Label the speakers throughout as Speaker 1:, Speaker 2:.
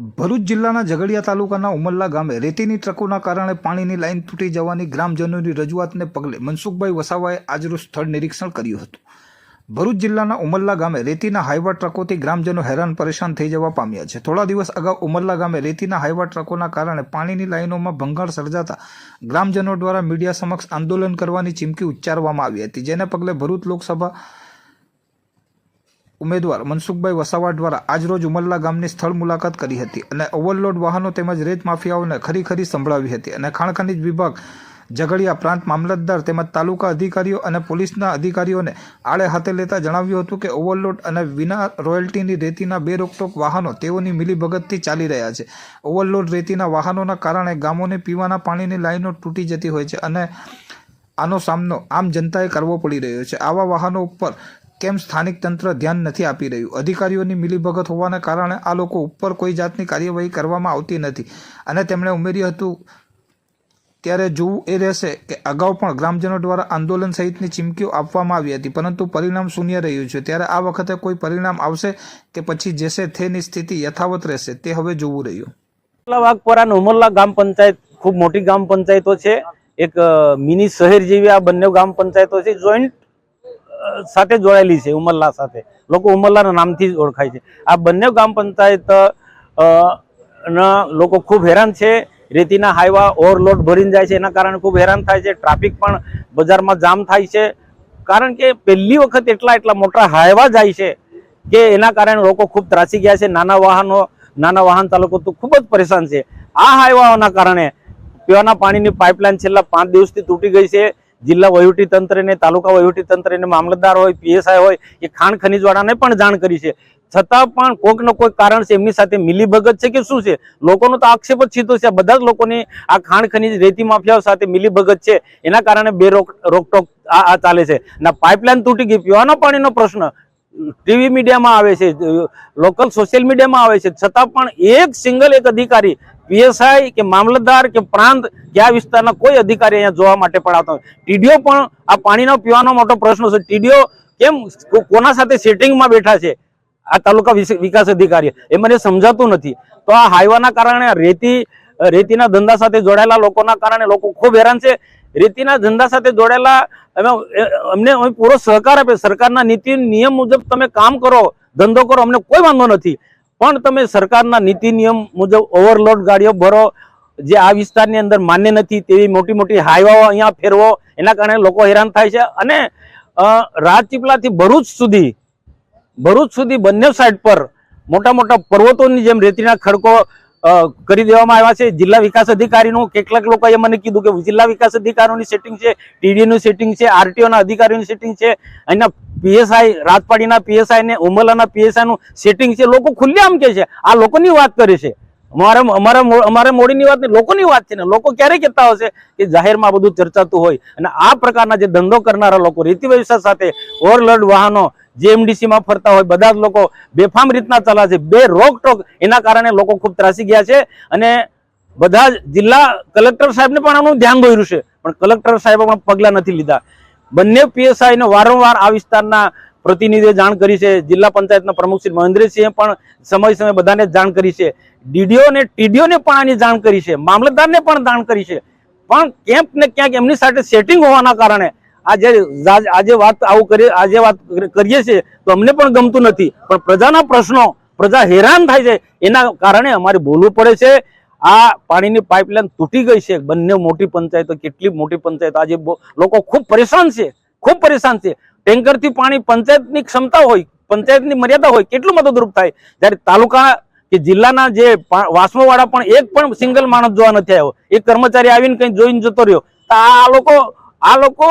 Speaker 1: ભરૂચ જિલ્લાના ઝઘડિયા તાલુકાના ઉમરલા ગામે રેતીની ટ્રકોના કારણે પાણીની લાઇન તૂટી જવાની ગ્રામજનોની રજૂઆતને પગલે મનસુખભાઈ વસાવાએ આજનું સ્થળ નિરીક્ષણ કર્યું હતું. ભરૂચ જિલ્લાના ઉમરલા ગામે રેતીના હાઈવા ટ્રકોથી ગ્રામજનો હેરાન પરેશાન થઈ જવા પામ્યા છે. થોડા દિવસ અગાઉ ઉમરલા ગામે રેતીના હાઈવા ટ્રકોના કારણે પાણીની લાઇનોમાં ભંગાણ સર્જાતા ગ્રામજનો દ્વારા મીડિયા સમક્ષ આંદોલન કરવાની ચીમકી ઉચ્ચારવામાં આવી હતી, જેને પગલે ભરૂચ લોકસભા ઉમેદવાર મનસુખભાઈ વસાવા દ્વારા આજરોજ ઉમરલા ગામની સ્થળ મુલાકાત કરી હતી અને ઓવરલોડ વાહનો તેમજ રેત માફિયાઓને ખરી ખરી સંભળાવી હતી અને ખાણ ખનીજ વિભાગ ઝઘડિયા પ્રાંત મામલતદાર તેમજ તાલુકા અધિકારીઓ અને પોલીસના અધિકારીઓને આડે હાથે લેતા જણાવ્યું હતું કે ઓવરલોડ અને વિના રોયલ્ટીની રેતીના બે રોકટોક વાહનો તેઓની મિલીભગતથી ચાલી રહ્યા છે. ઓવરલોડ રેતીના વાહનોના કારણે ગામોને પીવાના પાણીની લાઈનો તૂટી જતી હોય છે અને આનો સામનો આમ જનતાએ કરવો પડી રહ્યો છે. આવા વાહનો ઉપર કેમ સ્થાનિક તંત્ર ધ્યાન નથી આપી રહ્યું? અધિકારીઓની મિલીભગત હોવાના કારણે આ લોકો ઉપર કોઈ જાતની કાર્યવાહી કરવામાં આવતી નથી. અને તેમણે ઉમેર્યું હતું, ત્યારે જોવું એ રહેશે કે અગાઉ પણ ગ્રામજનો દ્વારા આંદોલન સહિતની ચીમકીઓ આપવામાં આવી હતી, પરંતુ પરિણામ શૂન્ય રહ્યું છે. ત્યારે આ વખતે કોઈ પરિણામ આવશે કે પછી જેસે થેની સ્થિતિ યથાવત રહેશે, તે હવે જોવું રહ્યું.
Speaker 2: વાઘપરા ઉમરલા ગ્રામ પંચાયત ખૂબ મોટી ગ્રામ પંચાયતો છે. એક મિની શહેર જેવી આ બંને ગ્રામ પંચાયતો છે. જોઈન્ટ સાથે જોડાયેલી છે ઉમરલા સાથે. લોકો ઉમરલાના નામથી જ ઓળખાય છે. આ બંને ગ્રામ પંચાયત ના લોકો ખૂબ હેરાન છે. રેતીના હાઈવા ઓવરલોડ ભરીને જાય છે, એના કારણે ખૂબ હેરાન થાય છે. ટ્રાફિક પણ બજારમાં જામ થાય છે. કારણ કે પહેલી વખત એટલા એટલા મોટા હાઈવા જાય છે કે એના કારણે લોકો ખૂબ ત્રાસી ગયા છે. નાના વાહનો, નાના વાહન ચાલકો તો ખૂબ જ પરેશાન છે. આ હાઈવાઓના કારણે પીવાના પાણીની પાઇપલાઇન છેલ્લા પાંચ દિવસથી તૂટી ગઈ છે. જિલ્લા વહીવટી તંત્રને તાલુકા વહીવટી તંત્રને મામલતદાર હોય, પીએસઆઈ હોય, એ ખાણ ખનીજવાળાને પણ જાણ કરી છે. છતાં પણ કોઈક ને કોઈક કારણ છે, એમની સાથે મિલીભગત છે કે શું છે? લોકોનો તો આક્ષેપ જ સીધો છે. બધા જ લોકોની આ ખાણ ખનીજ રેતી માફિયાઓ સાથે મિલીભગત છે. એના કારણે બે રોક, રોકટોક આ ચાલે છે. ના, પાઇપલાઇન તૂટી ગઈ. પીવાના પાણીનો પ્રશ્ન. ટીવી મીડિયામાં આવે છે લોકલ સોશિયલ મીડિયામાં આવે છે. છતાં પણ એક સિંગલ એક અધિકારી પીએસઆઈ કે મામલતદાર કે પ્રાંત કે વિસ્તારના કોઈ અધિકારી અહીંયા જોવા માટે પણ આવતા ટીડીઓ પણ આ પાણીનો પીવાનો મોટો પ્રશ્ન છે. ટીડીઓ કેમ કોના સાથે સેટિંગમાં બેઠા છે? આ તાલુકા વિકાસ અધિકારી. એ મને સમજાતું નથી. તો આ હાઈવાના કારણે રેતી, રેતીના ધંધા સાથે જોડાયેલા લોકોના કારણે લોકો ખૂબ હેરાન છે. રેતીના ધંધા સાથે જોડાયેલા અમે અમને અમે પૂરો સહકાર આપે. સરકારના નીતિ, નિયમ મુજબ તમે કામ કરો, ધંધો કરો, અમને કોઈ વાંધો નથી. પણ તમે સરકારના નીતિ નિયમ મુજબ ઓવરલોડ ગાડીઓ ભરો, જે આ વિસ્તારની અંદર માન્ય નથી તેવી મોટી મોટી હાઈવાઓ અહીંયા ફેરવો, એના કારણે લોકો હેરાન થાય છે. અને રાજપીપળાથી ભરૂચ સુધી ભરૂચ સુધી બંને સાઈડ પર મોટા મોટા પર્વતોની જેમ રેતીના ખડકો કરી દેવામાં આવ્યા છે. જિલ્લા વિકાસ અધિકારીનું કેટલાક લોકોએ મને કીધું કે જિલ્લા વિકાસ અધિકારીઓની સેટિંગ છે ટીડીનું સેટિંગ છે આરટીઓના અધિકારીઓની સેટિંગ છે. અહીંના પીએસઆઈ રાજપાડીના પીએસઆઈ ને ઉમરલાના પીએસઆઈ નું સેટિંગ છે. લોકો ખુલ્લેઆમ કે છે. આ લોકોની વાત કરે છે. અમારા અમારા અમારે મોડીની વાત નહીં, લોકોની વાત છે ને. લોકો ક્યારે કહેતા હશે કે જાહેરમાં બધું ચર્ચાતું હોય? અને આ પ્રકારના જે ધંધો કરનારા લોકો રેતી વ્યવસાય સાથે ઓવરલોડ વાહનો JMDC માં ફરતા હોય, બધા જ લોકો બેફામ રીતના ચલા છે. બે રોકટોક એના કારણે લોકો ખૂબ ત્રાસી ગયા છે અને બધા જિલ્લા કલેક્ટર સાહેબને પણ આનું ધ્યાન દોર્યું છે. પણ કલેક્ટર સાહેબ પણ પગલાં નથી લીધા. બંને પીએસઆઈને વારંવાર આ વિસ્તારના પ્રતિનિધિએ જાણ કરી છે. જિલ્લા પંચાયતના પ્રમુખ શ્રી મહેન્દ્રસિંહે પણ સમય સમય બધાને જાણ કરી છે. ડીડીઓ ને ટીડીઓ ને પણ આની જાણ કરી છે. મામલતદારને પણ જાણ કરી છે. પણ ક્યાંક ને ક્યાંક એમની સાથે સેટિંગ હોવાના કારણે આજે આજે વાત આવું કરીએ, આજે વાત કરીએ છીએ તો અમને પણ ગમતું નથી. પણ પ્રજાના પ્રશ્નો, પ્રજા હેરાન થાય છે, એના કારણે અમારે બોલવું પડે છે. આ પાણીની પાઇપલાઇન તૂટી ગઈ છે. બંને મોટી પંચાયતો, કેટલી મોટી પંચાયત, આજે લોકો ખૂબ પરેશાન છે. ખૂબ પરેશાન છે. ટેન્કરથી પાણી પંચાયતની ક્ષમતા હોય, પંચાયતની મર્યાદા હોય, કેટલું મદદરૂપ થાય? જ્યારે તાલુકા કે જિલ્લાના જે વાસણોવાળા પણ એક પણ સિંગલ માણસ જોવા નથી આવ્યો. એક કર્મચારી આવીને કંઈ જોઈને જતો રહ્યો. તો આ લોકો આ લોકો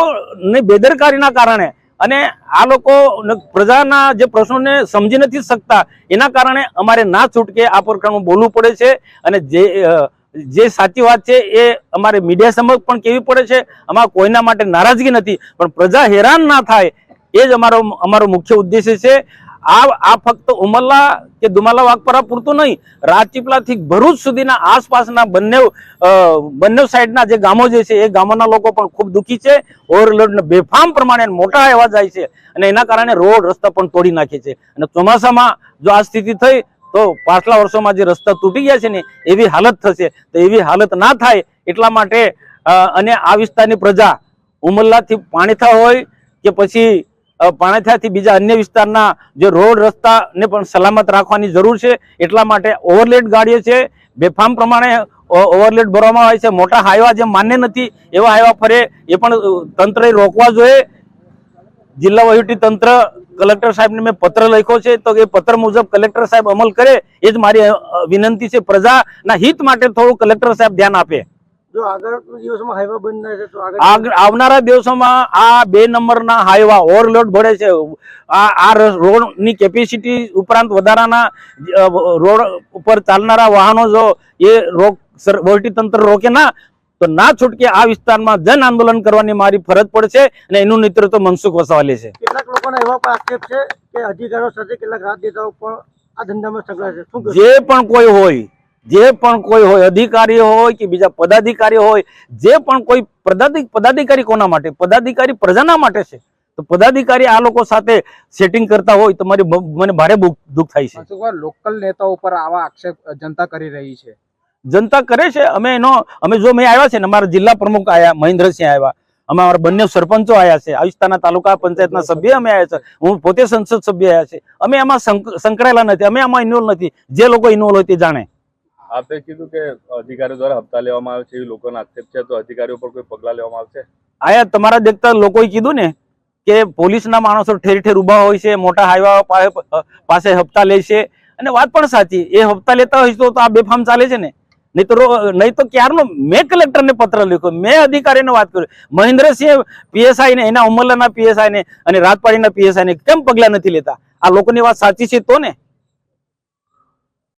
Speaker 2: ની બેદરકારીના કારણે અને આ લોકો પ્રજાના જે પ્રશ્નોને સમજી નથી શકતા, એના કારણે અમારે ના છૂટકે આ પ્રકારનું બોલવું પડે છે અને જે જે સાચી વાત છે એ અમારે મીડિયા સમક્ષ પણ કેવી પડે છે અમારા કોઈના માટે નારાજગી નથી, પણ પ્રજા હેરાન ના થાય, એ જ અમારો અમારો મુખ્ય ઉદ્દેશ્ય છે. આ આ ફક્ત ઉમરલા કે દુમાલા વાઘપરા પૂરતું નહીં રાજપીપળાથી ભરૂચ સુધીના આસપાસના બંને બંને સાઈડના જે ગામો જે છે, એ ગામોના લોકો પણ ખૂબ દુઃખી છે. ઓવરલોડને બેફામ પ્રમાણે મોટા એવા જાય છે અને એના કારણે રોડ રસ્તા પણ તોડી નાખે છે. અને ચોમાસામાં જો આ સ્થિતિ થઈ, તો પાછલા વર્ષોમાં જે રસ્તા તૂટી ગયા છે ને, એવી હાલત થશે. તો એવી હાલત ના થાય એટલા માટે અને આ વિસ્તારની પ્રજા ઉમરલાથી પાણીથા હોય કે પછી પાણીથાથી બીજા અન્ય વિસ્તારના જે રોડ, રસ્તાને પણ સલામત રાખવાની જરૂર છે. એટલા માટે ઓવરલેડ ગાડીઓ છે. બેફામ પ્રમાણે ઓવરલેડ ભરવામાં આવે છે. મોટા હાઈવા જે માન્ય નથી એવા હાઈવા ફરે. એ પણ તંત્રએ રોકવા જોઈએ. જિલ્લા વહીવટી તંત્ર કલેક્ટર સાહેબને મેં પત્ર લખ્યો છે. તો એ પત્ર મુજબ કલેક્ટર સાહેબ અમલ કરે. એ જ મારી વિનંતી છે પ્રજાના હિત માટે થોડું કલેક્ટર સાહેબ ધ્યાન આપે.
Speaker 3: જો આગળ દિવસમાં હાઈવા બંધ થાય તો આગળ
Speaker 2: આવનારા દિવસોમાં આ બે નંબરના હાઈવા ઓવરલોડ ભરે છે. આ આ રોડની કેપેસિટી ઉપરાંત વધારાના રોડ ઉપર ચાલનારા વાહનો જો એ રોક વહીવટી તંત્ર રોકે ના તો ના છૂટકે આ વિસ્તારમાં જન આંદોલન કરવાની મારી ફરજ પડશે અને એનું નેતૃત્વ મનસુખ વસાવાલે છે.
Speaker 3: કેટલાક લોકોના એવા પણ આક્ષેપ છે કે અધિકારીઓ સાથે કેટલાક રાજનેતાઓ પણ આ ધંધામાં સંકળાય છે?
Speaker 2: જે પણ કોઈ હોય જે પણ કોઈ હોય અધિકારી હોય કે બીજા પદાધિકારી હોય જે પણ કોઈ પદાધિકારી કોના માટે? પદાધિકારી પ્રજાના માટે છે. તો પદાધિકારી આ લોકો સાથે સેટિંગ કરતા હોય તો મારી મને ભારે દુઃખ થાય છે.
Speaker 4: લોકલ નેતાઓ પર આવા આક્ષેપ જનતા કરી રહી છે?
Speaker 2: જનતા કરે છે. અમે એનો અમે જો મેં આવ્યા છે ને અમારા જિલ્લા પ્રમુખ આવ્યા મહેન્દ્રસિંહ આવ્યા. અમે અમારા બંને સરપંચો આવ્યા છે. આ વિસ્તારના તાલુકા પંચાયતના સભ્ય અમે આવ્યા છે. હું પોતે સંસદ સભ્ય આવ્યા છે. અમે એમાં સંક- સંકળાયેલા નથી. અમે આમાં ઇન્વોલ્વ નથી. જે લોકો ઇન્વોલ્વ હોય તે જાણે.
Speaker 5: આપે કીધું કે અધિકારીઓ દ્વારા હપ્તા લેવામાં આવે છે એવી લોકોનો આક્ષેપ છે, તો અધિકારીઓ પર કોઈ પગલા લેવામાં આવશે?
Speaker 2: આયા તમારા દેખતા લોકોએ કીધું ને કે પોલીસના માણસો ઠેર ઠેર ઊભા હોય છે, મોટા હાઈવા પાસે હપ્તા લે છે. અને વાત પણ સાચી, એ હપ્તા લેતા હોય તો આ બેફામ ચાલે છે ને. નહીં તો નહીં તો ક્યારનો, મેં કલેક્ટરને પત્ર લખ્યો, મેં અધિકારીને વાત કરી. મહેન્દ્રસિંહ પીએસઆઈ ને, એના ઉમરલાના પીએસઆઈ ને અને રાજપાડીના પીએસઆઈને કેમ પગલા નથી લેતા? આ લોકોની વાત સાચી છે તો ને?